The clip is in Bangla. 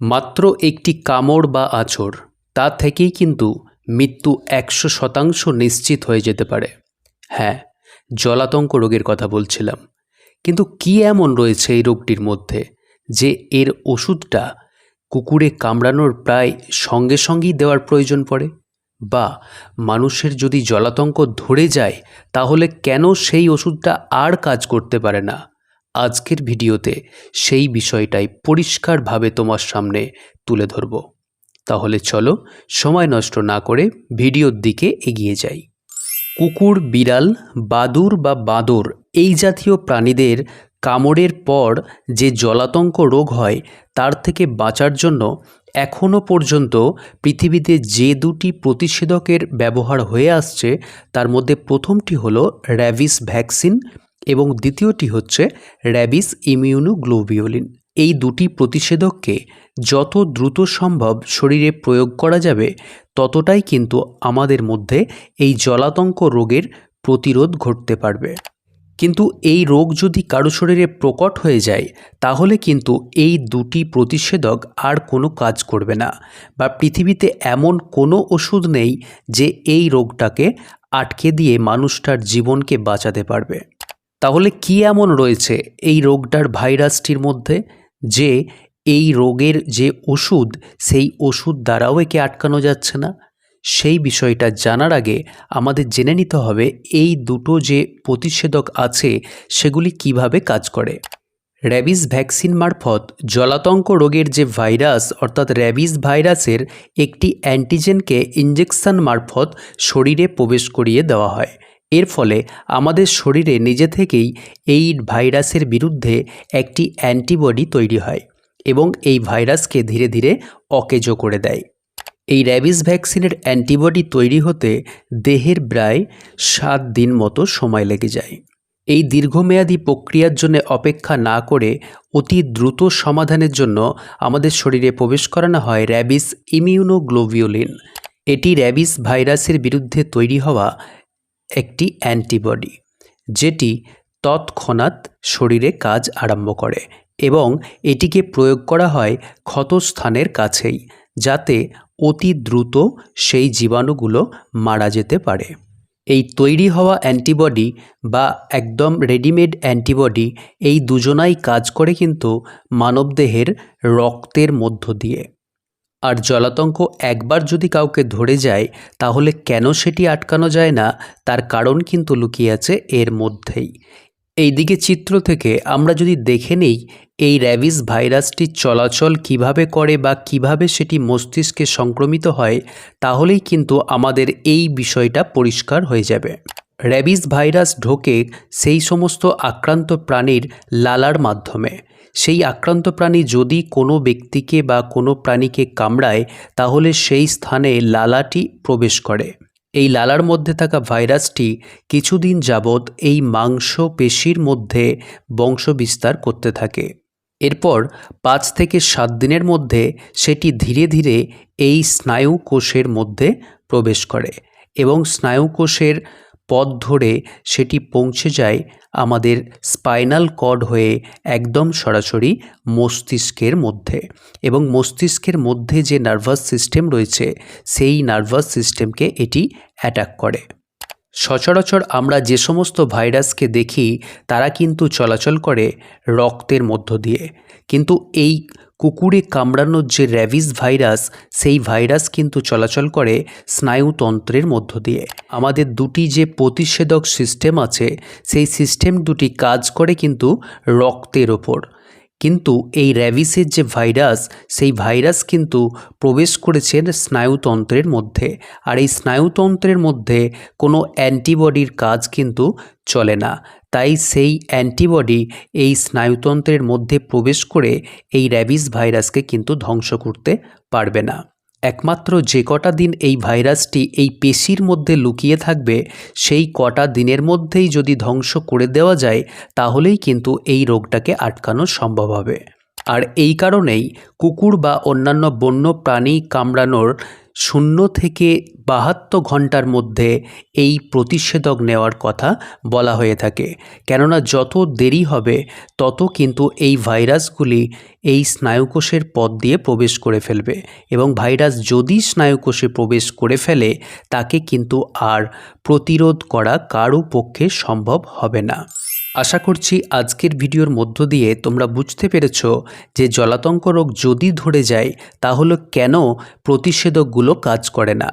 মাত্র একটি কামড় বা আঁচড় তা থেকেই কিন্তু মৃত্যু একশো শতাংশ নিশ্চিত হয়ে যেতে পারে। হ্যাঁ জলাতঙ্ক রোগের কথা বলছিলাম। কিন্তু কি এমন রয়েছে এই রোগটির মধ্যে যে এর ওষুধটা কুকুরে কামড়ানোর প্রায় সঙ্গে সঙ্গেই দেওয়ার প্রয়োজন পড়ে? বা মানুষের যদি জলাতঙ্ক ধরে যায়, তাহলে কেন সেই ওষুধটা আর কাজ করতে পারে না? আজকের ভিডিওতে সেই বিষয়টাই পরিষ্কারভাবে তোমার সামনে তুলে ধরব। তাহলে চলো সময় নষ্ট না করে ভিডিওর দিকে এগিয়ে যাই। কুকুর, বিড়াল, বাদুর বা বাঁদর এই জাতীয় প্রাণীদের কামড়ের পর যে জলাতঙ্ক রোগ হয়, তার থেকে বাঁচার জন্য এখনও পর্যন্ত পৃথিবীতে যে দুটি প্রতিষেধকের ব্যবহার হয়ে আসছে, তার মধ্যে প্রথমটি হলো র্যাবিস ভ্যাকসিন এবং দ্বিতীয়টি হচ্ছে র্যাবিস ইমিউনোগ্লোবিওলিন এই দুটি প্রতিষেধককে যত দ্রুত সম্ভব শরীরে প্রয়োগ করা যাবে, ততটাই কিন্তু আমাদের মধ্যে এই জলাতঙ্ক রোগের প্রতিরোধ ঘটতে পারবে। কিন্তু এই রোগ যদি কারও শরীরে প্রকট হয়ে যায়, তাহলে কিন্তু এই দুটি প্রতিষেধক আর কোনো কাজ করবে না বা পৃথিবীতে এমন কোনো ওষুধ নেই যে এই রোগটাকে আটকে দিয়ে মানুষটার জীবনকে বাঁচাতে পারবে। তাহলে কি এমন রয়েছে এই রোগটার ভাইরাসটির মধ্যে যে এই রোগের যে ওষুধ, সেই ওষুধ দ্বারাও একে আটকানো যাচ্ছে না? সেই বিষয়টা জানার আগে আমাদের জেনে নিতে হবে এই দুটো যে প্রতিষেধক আছে, সেগুলি কীভাবে কাজ করে। র্যাবিস ভ্যাকসিন মারফত জলাতঙ্ক রোগের যে ভাইরাস, অর্থাৎ র্যাবিস ভাইরাসের একটি অ্যান্টিজেনকে ইঞ্জেকশন মারফত শরীরে প্রবেশ করিয়ে দেওয়া হয়। এর ফলে আমাদের শরীরে নিজে থেকেই এই ভাইরাসের বিরুদ্ধে একটি অ্যান্টিবডি তৈরি হয় এবং এই ভাইরাসকে ধীরে ধীরে অকেজো করে দেয়। এই র্যাবিস ভ্যাকসিনের অ্যান্টিবডি তৈরি হতে দেহের প্রায় সাত দিন মতো সময় লেগে যায়। এই দীর্ঘমেয়াদী প্রক্রিয়ার জন্য অপেক্ষা না করে অতি দ্রুত সমাধানের জন্য আমাদের শরীরে প্রবেশ করানো হয় র্যাবিস ইমিউনোগ্লোবিওলিন এটি র্যাবিস ভাইরাসের বিরুদ্ধে তৈরি হওয়া একটি অ্যান্টিবডি, যেটি তৎক্ষণাৎ শরীরে কাজ আরম্ভ করে এবং এটিকে প্রয়োগ করা হয় ক্ষতস্থানের কাছেই, যাতে অতি দ্রুত সেই জীবাণুগুলো মারা যেতে পারে। এই তৈরি হওয়া অ্যান্টিবডি বা একদম রেডিমেড অ্যান্টিবডি এই দুজনাই কাজ করে কিন্তু মানবদেহের রক্তের মধ্য দিয়ে। আর জলাতঙ্ক একবার যদি কাউকে ধরে যায়, তাহলে কেন সেটি আটকানো যায় না? তার কারণ কিন্তু লুকিয়ে আছে এর মধ্যেই। এই দিকে চিত্র থেকে আমরা যদি দেখে নেই, এই র্যাবিস ভাইরাসটি চলাচল কীভাবে করে বা কীভাবে সেটি মস্তিষ্কে সংক্রমিত হয়, তাহলেই কিন্তু আমাদের এই বিষয়টা পরিষ্কার হয়ে যাবে। র্যাবিস ভাইরাস ঢোকে সেই সমস্ত আক্রান্ত প্রাণীর লালার মাধ্যমে। সেই আক্রান্ত প্রাণী যদি কোনো ব্যক্তিকে বা কোনো প্রাণীকে কামড়ায়, তাহলে সেই স্থানে লালাটি প্রবেশ করে। এই লালার মধ্যে থাকা ভাইরাসটি কিছুদিন যাবৎ এই মাংস পেশির মধ্যে বংশবিস্তার করতে থাকে। এরপর পাঁচ থেকে সাত দিনের মধ্যে সেটি ধীরে ধীরে এই স্নায়ু কোষের মধ্যে প্রবেশ করে এবং স্নায়ু কোষের পথ ধরে সেটি পৌঁছে যায় আমাদের স্পাইনাল কর্ড হয়ে একদম সরাসরি মস্তিষ্কের মধ্যে এবং মস্তিষ্কের মধ্যে যে নার্ভাস সিস্টেম রয়েছে, সেই নার্ভাস সিস্টেমকে এটি অ্যাটাক করে। সচরাচর আমরা যে সমস্ত ভাইরাসকে দেখি, তারা কিন্তু চলাচল করে রক্তের মধ্য দিয়ে। কিন্তু এই কুকুরে কামড়ানোর যে র্যাবিস ভাইরাস, সেই ভাইরাস কিন্তু চলাচল করে স্নায়ুতন্ত্রের মধ্য দিয়ে। আমাদের দুটি যে প্রতিষেধক সিস্টেম আছে, সেই সিস্টেম দুটি কাজ করে কিন্তু রক্তের ওপর। কিন্তু এই র্যাবিসের যে ভাইরাস, সেই ভাইরাস কিন্তু প্রবেশ করেছেন স্নায়ুতন্ত্রের মধ্যে। আর এই স্নায়ুতন্ত্রের মধ্যে কোনো অ্যান্টিবডির কাজ কিন্তু চলে না। তাই সেই অ্যান্টিবডি এই স্নায়ুতন্ত্রের মধ্যে প্রবেশ করে এই র্যাবিস ভাইরাসকে কিন্তু ধ্বংস করতে পারবে না। একমাত্র যে কটা দিন এই ভাইরাসটি এই পেশির মধ্যে লুকিয়ে থাকবে, সেই কটা দিনের মধ্যেই যদি ধ্বংস করে দেওয়া যায়, তাহলেই কিন্তু এই রোগটাকে আটকানো সম্ভব হবে। আর এই কারণেই কুকুর বা অন্যান্য বন্য প্রাণী কামড়ানোর শূন্য থেকে বাহাত্তর ঘণ্টার মধ্যে এই প্রতিষেধক নেওয়ার কথা বলা হয়ে থাকে। কেননা যত দেরি হবে, তত কিন্তু এই ভাইরাসগুলি এই স্নায়ুকোষের পথ দিয়ে প্রবেশ করে ফেলবে এবং ভাইরাস যদি স্নায়ুকোষে প্রবেশ করে ফেলে, তাকে কিন্তু আর প্রতিরোধ করা কারও পক্ষে সম্ভব হবে না। আশা করছি আজকের ভিডিওর মধ্য দিয়ে তোমরা বুঝতে পেরেছ যে জলাতঙ্ক রোগ যদি ধরে যায়, তাহলে কেন প্রতিষেধকগুলো কাজ করে না।